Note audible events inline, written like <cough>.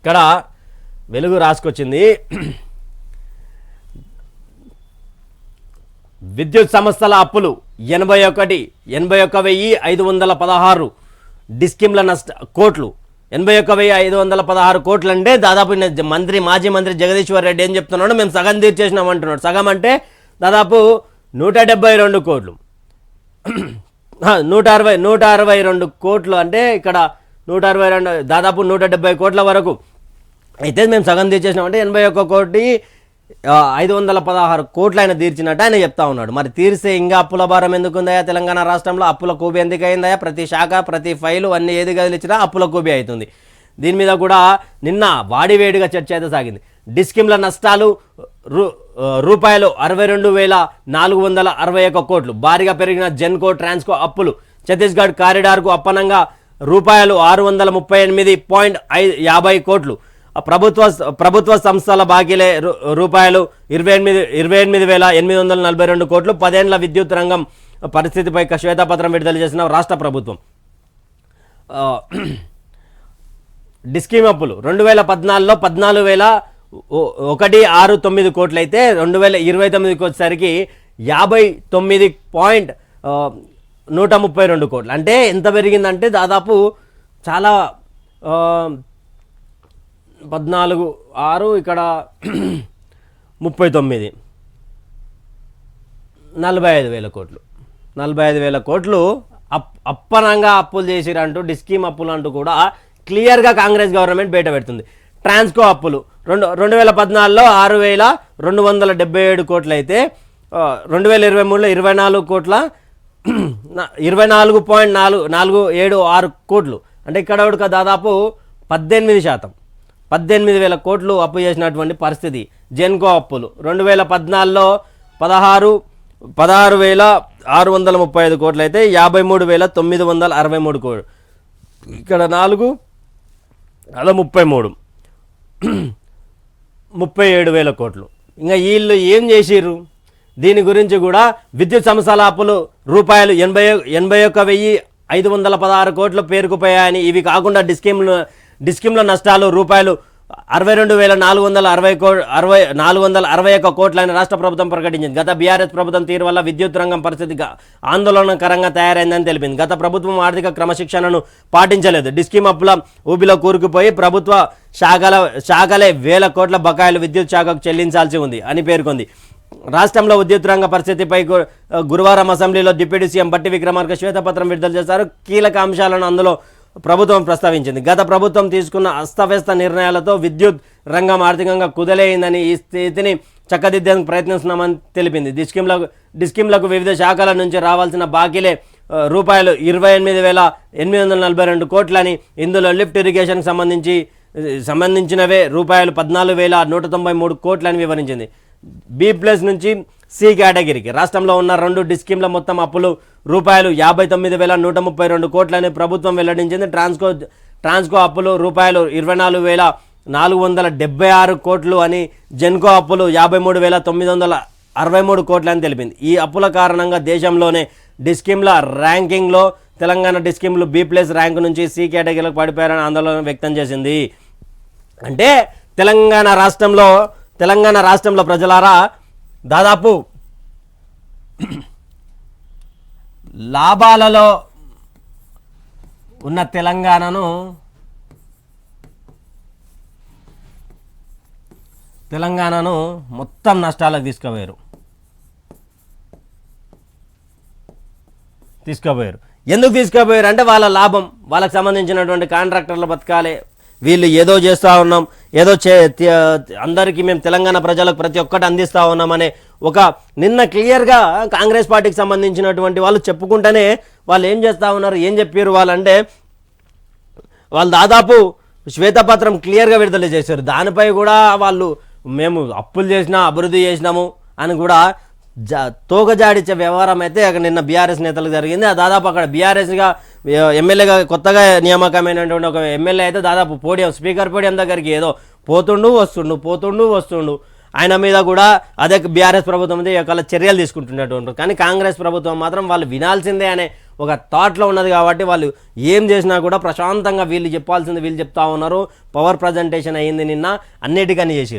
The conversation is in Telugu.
ఇక్కడ వెలుగు రాసుకొచ్చింది. విద్యుత్ సంస్థల అప్పులు ఎనభై ఒకటి ఎనభై ఒక్క వెయ్యి ఐదు వందల పదహారు డిస్కిమ్ల నష్ట కోట్లు. ఎనభై ఒక్క వెయ్యి ఐదు వందల పదహారు కోట్లు అంటే దాదాపు మంత్రి మాజీ మంత్రి జగదీశ్వర్ రెడ్డి ఏం చెప్తున్నాడు? మేము సగం తీర్చేసినాం అంటున్నాడు. సగం అంటే దాదాపు నూట డెబ్బై రెండు కోట్లు. నూట అరవై నూట అరవై రెండు కోట్లు అంటే ఇక్కడ నూట అరవై రెండు దాదాపు నూట డెబ్బై కోట్ల వరకు. అయితే మేము సగం తీర్చేసినామంటే ఎనభై ఒక్క కోటి ఐదు వందల పదహారు కోట్లు ఆయన తీర్చినట్టు ఆయన చెప్తా ఉన్నాడు. మరి తీర్చే ఇంకా అప్పుల భారం ఎందుకుందయా తెలంగాణ రాష్ట్రంలో అప్పుల కూబి ఎందుకు ప్రతి శాఖ ప్రతి ఫైలు అన్ని ఏది కదిలిచ్చినా అప్పుల కూబి అవుతుంది. దీని మీద కూడా నిన్న వాడివేడిగా చర్చ అయితే సాగింది. డిస్కిమ్ల నష్టాలు రూ రూపాయలు అరవై రెండు వేల నాలుగు వందల అరవై ఒక్క కోట్లు. భారీగా పెరిగిన జెన్కో ట్రాన్స్కో అప్పులు. ఛత్తీస్గఢ్ కారిడార్కు అప్పనంగా రూపాయలు ఆరు వందల ముప్పై ఎనిమిది పాయింట్ ఐదు యాభై కోట్లు. ప్రభుత్వ ప్రభుత్వ సంస్థల బాకీలే రూ- రూపాయలు ఇరవై ఎనిమిది ఇరవై ఎనిమిది వేల ఎనిమిది వందల నలభై రెండు కోట్లు పదేండ్ల విద్యుత్ రంగం పరిస్థితిపై ఒక శ్వేతపత్రం విడుదల చేసిన రాష్ట్ర ప్రభుత్వం. <clears throat> డిస్కీమ్ అప్పులు రెండు వేల పద్నాలుగులో పద్నాలుగు వేల ఒకటి ఆరు తొమ్మిది కోట్లు అయితే రెండు వేల ఇరవై తొమ్మిదికి వచ్చేసరికి యాభై తొమ్మిది పాయింట్ నూట ముప్పై రెండు కోట్లు. అంటే ఎంత పెరిగిందంటే దాదాపు చాలా పద్నాలుగు ఆరు ఇక్కడ ముప్పై తొమ్మిది. నలభై ఐదు వేల కోట్లు. నలభై ఐదు వేల కోట్లు అప్ అప్పనంగా అప్పులు చేసిరంటూ డిస్కీమ్ అప్పులు అంటూ కూడా క్లియర్గా కాంగ్రెస్ గవర్నమెంట్ బయట పెడుతుంది. ట్రాన్స్కో అప్పులు రెండు రెండు వేల పద్నాలుగులో ఆరు వేల రెండు వందల డెబ్బై ఏడు కోట్లు అయితే రెండు వేల ఇరవై మూడులో ఇరవై నాలుగు కోట్ల ఇరవై నాలుగు పాయింట్ నాలుగు నాలుగు ఏడు ఆరు కోట్లు. అంటే ఇక్కడ దాదాపు పద్దెనిమిది శాతం. పద్దెనిమిది వేల కోట్లు అప్పు చేసినటువంటి పరిస్థితి. జెన్కో అప్పులు. రెండు వేల పద్నాలుగులో పదహారు పదహారు వేల ఆరు వందల ముప్పై ఐదు కోట్లు అయితే యాభై మూడు వేల తొమ్మిది వందల అరవై మూడు కోట్లు. ఇక్కడ నాలుగు అలా ముప్పై మూడు. ముప్పై ఏడు వేల కోట్లు. ఇంకా వీళ్ళు ఏం చేసిర్రు? దీని గురించి కూడా విద్యుత్ సంస్థల అప్పులు రూపాయలు ఎనభై ఎనభై ఒక్క వెయ్యి ఐదు వందల పదహారు కోట్లు పేరుకుపోయాయని ఇవి కాకుండా డిస్కీమ్లు డిస్కిమ్ల నష్టాలు రూపాయలు అరవై రెండు వేల నాలుగు వందల అరవై కో అరవై నాలుగు వందల అరవై ఒక్క కోట్లని రాష్ట్ర ప్రభుత్వం ప్రకటించింది. గత బీఆర్ఎస్ ప్రభుత్వం తీరు వల్ల విద్యుత్ రంగం పరిస్థితి ఆందోళనకరంగా తయారైందని తెలిపింది. గత ప్రభుత్వం ఆర్థిక క్రమశిక్షణను పాటించలేదు. డిస్కీమ్ అప్పుల ఊబిలో కూరుకుపోయి ప్రభుత్వ శాఖల శాఖలే వేల కోట్ల బకాయిలు విద్యుత్ శాఖకు చెల్లించాల్సి ఉంది అని పేర్కొంది. రాష్ట్రంలో విద్యుత్ రంగ పరిస్థితిపై గురువారం అసెంబ్లీలో డిప్యూటీ సీఎం బట్టి విక్రమార్క శ్వేతపత్రం విడుదల చేశారు. కీలక అంశాలను అందులో ప్రభుత్వం ప్రస్తావించింది. గత ప్రభుత్వం తీసుకున్న అస్తవ్యస్త నిర్ణయాలతో విద్యుత్ రంగం ఆర్థికంగా కుదలేయిందని ఈ స్థితిని చక్కదిద్దేందుకు ప్రయత్నిస్తున్నామని తెలిపింది. డిస్కిమ్లకు డిస్కిమ్లకు వివిధ శాఖల నుంచి రావాల్సిన బాకీలే రూపాయలు ఇరవై ఎనిమిది వేల ఎనిమిది వందల నలభై రెండు కోట్లని ఇందులో లిఫ్ట్ ఇరిగేషన్కి సంబంధించి సంబంధించినవే రూపాయలు పద్నాలుగు వేల నూట తొంభై మూడు కోట్లని వివరించింది. బీ ప్లస్ నుంచి సి కేటగిరీకి. రాష్ట్రంలో ఉన్న రెండు డిస్కీమ్ల మొత్తం అప్పులు రూపాయలు యాభై తొమ్మిది వేల నూట ముప్పై రెండు కోట్లని ప్రభుత్వం వెల్లడించింది. ట్రాన్స్కో ట్రాన్స్కో అప్పులు రూపాయలు ఇరవై నాలుగు వేల నాలుగు వందల డెబ్బై ఆరు కోట్లు అని జెన్కో అప్పులు యాభై మూడు వేల తొమ్మిది వందల అరవై మూడు కోట్లు అని తెలిపింది. ఈ అప్పుల కారణంగా దేశంలోనే డిస్కీమ్ల ర్యాంకింగ్లో తెలంగాణ డిస్కీమ్లు బి ప్లస్ ర్యాంక్ నుంచి సి కేటగిరీలకు పడిపోయారని ఆందోళన వ్యక్తం చేసింది. అంటే తెలంగాణ రాష్ట్రంలో తెలంగాణ రాష్ట్రంలో ప్రజలారా దాదాపు లాభాలలో ఉన్న తెలంగాణను తెలంగాణను మొత్తం నష్టాలకు తీసుకుపోయారు. తీసుకుపోయారు. ఎందుకు తీసుకుపోయారు అంటే వాళ్ళ లాభం వాళ్ళకి సంబంధించినటువంటి కాంట్రాక్టర్లు బతకాలి వీళ్ళు ఏదో చేస్తూ ఉన్నాం ఏదో చే అందరికీ మేము తెలంగాణ ప్రజలకు ప్రతి ఒక్కటి అందిస్తూ ఉన్నామనే ఒక నిన్న క్లియర్గా కాంగ్రెస్ పార్టీకి సంబంధించినటువంటి వాళ్ళు చెప్పుకుంటేనే వాళ్ళు ఏం చేస్తూ ఉన్నారు ఏం చెప్పారు వాళ్ళంటే వాళ్ళు దాదాపు శ్వేతపత్రం క్లియర్గా విడుదల చేశారు. దానిపై కూడా వాళ్ళు మేము అప్పులు చేసినా అభివృద్ధి చేసినాము అని కూడా జా తోగజాడిచ్చే వ్యవహారం అయితే అక్కడ నిన్న బీఆర్ఎస్ నేతలకు జరిగింది. ఆ దాదాపు అక్కడ బీఆర్ఎస్గా ఎమ్మెల్యేగా కొత్తగా నియామకమైనటువంటి ఒక ఎమ్మెల్యే అయితే దాదాపు పోడియం స్పీకర్ పోడియం దగ్గరికి ఏదో పోతుండు వస్తుండు పోతుండు వస్తుండు. ఆయన మీద కూడా అదే బీఆర్ఎస్ ప్రభుత్వం మీద ఒకవేళ చర్యలు తీసుకుంటున్నట్టు కానీ కాంగ్రెస్ ప్రభుత్వం మాత్రం వాళ్ళు వినాల్సిందే అనే ఒక థాట్లో ఉన్నది కాబట్టి వాళ్ళు ఏం చేసినా కూడా ప్రశాంతంగా వీళ్ళు చెప్పాల్సింది వీళ్ళు చెప్తా ఉన్నారు. పవర్ ప్రజెంటేషన్ అయ్యింది నిన్న అన్నిటికని చేసి